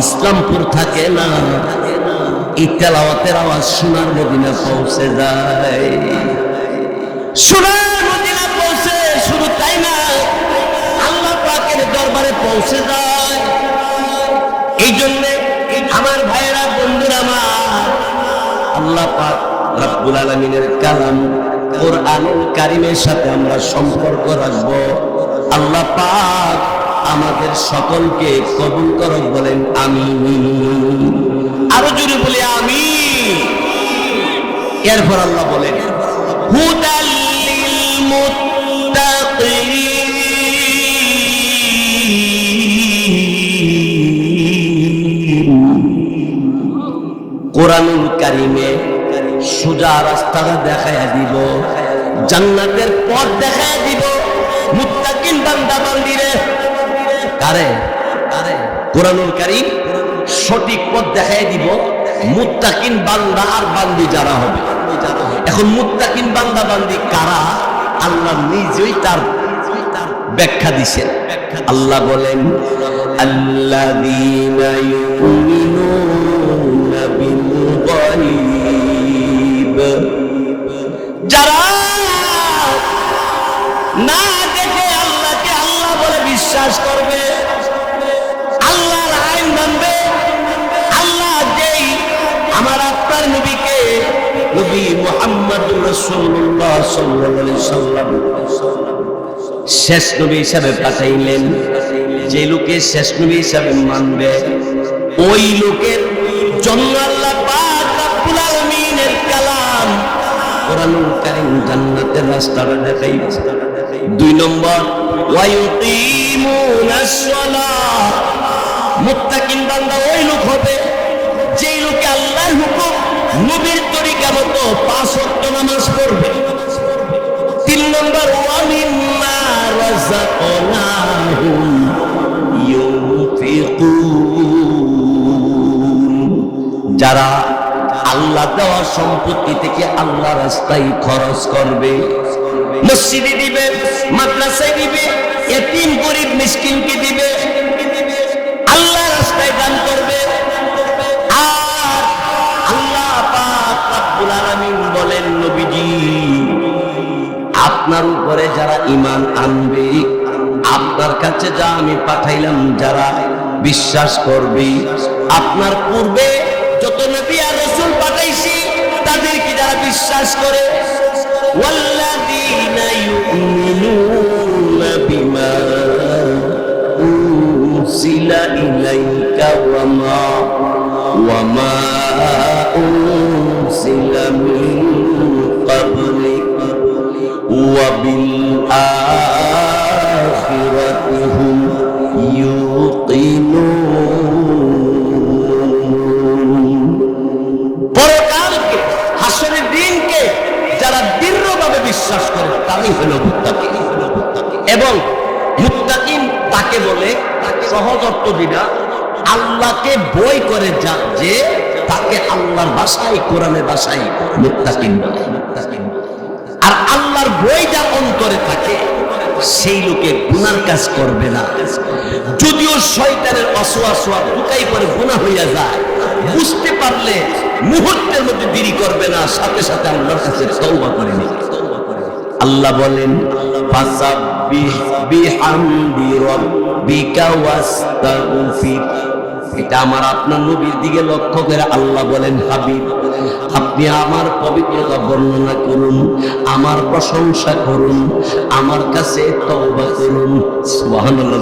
ইসলামপুর থাকে না। এই তেলাওয়াতের আওয়াজ সোনার মদিনা পৌঁছে যায়। সোনার মদিনা পৌঁছে, শুধু তাই না, আল্লাহ পাকের দরবারে পৌঁছে যায়। এই জন্য আমার ভাইয়েরা, বন্ধুরা আমার, আল্লাহ পাক রব্বুল আলমিনের কালাম কোরআনুল কারিমের সাথে আমরা সম্পর্ক রাখব। আল্লাহ পাক আমাদের সকলকে কবুল করক বলেন আমি আরও জোরে বলি আমি এরপর আল্লাহ বলেন কোরআনুল কারিমে সোজা রাস্তাটা দেখাইয়া দিব, জান্নাতের পথ দেখাইয়া দিব। মুত্তাকিন বান্দা বান্দিরে কারে কারে সঠিক পথ দেখাইয়া দিব, মুত্তাকিন বান্দা আর বান্দি যারা হবে। এখন মুত্তাকিন বান্দা বান্দি কারা? আল্লাহ নিজেই তার ব্যাখ্যা দিছেন। আল্লাহ বলেন যারা না দেখে আল্লাহকে আল্লাহ বলে বিশ্বাস করবে শেষ নবী হিসাবে পাঠাইলেন। যে লোকে শেষ নবী হিসাবে মানবে, ওই লোকের দুই নম্বর ওই লোক হবে, যেই লোকে আল্লাহর হুকুম নবীর যারা আল্লাহ দেওয়া সম্পত্তি থেকে আল্লাহ রাস্তায় খরচ করবে, মসজিদে দিবে, মাদ্রাসায় দিবে, এতিম গরিব মিসকিনকে দিবে আপনার উপরে যারা ঈমান আনবে আপনার কাছে যা আমি পাঠাইলাম যারা বিশ্বাস করবে আপনার পূর্বে যত নবী আর রাসূল পাঠাইছি তাদেরকে যারা বিশ্বাস করে ওয়াল্লাযীনা ইউমিনুনা বিমা أنزل إليك যারা বিশ্বাস করে এবং তাকে বলে সহজ অর্থ বিনা আল্লাহকে বই করে যা যে তাকে আল্লাহর ভাষায় কোরআনের ভাষায় মুত্তাকিন বলে। আর আল্লাহর বই যা অন্তরে থাকে সেই লোকে গুনার কাজ করবে না। যদিও শয়তানের অসোয়াশোয়া ঢুকাই পরে গুণা হইয়া যায়, বুঝতে পারলে মুহূর্তের মধ্যে দেরি করবে না, সাথে সাথে আল্লাহর কাছে তওবা করে নিবে। আল্লাহ বলেন, ফাসাব্বিহ বিহামদি রাব্বিকা ওয়াস্তাগফির। এটা আমার আপনার নবীর দিকে লক্ষ্য করে আল্লাহ বলেন, হাবিব, আপনি আমার পবিত্রতা বর্ণনা করুন, আমার প্রশংসা করুন, আমার কাছে তওবা করুন। সুবহানাল্লাহ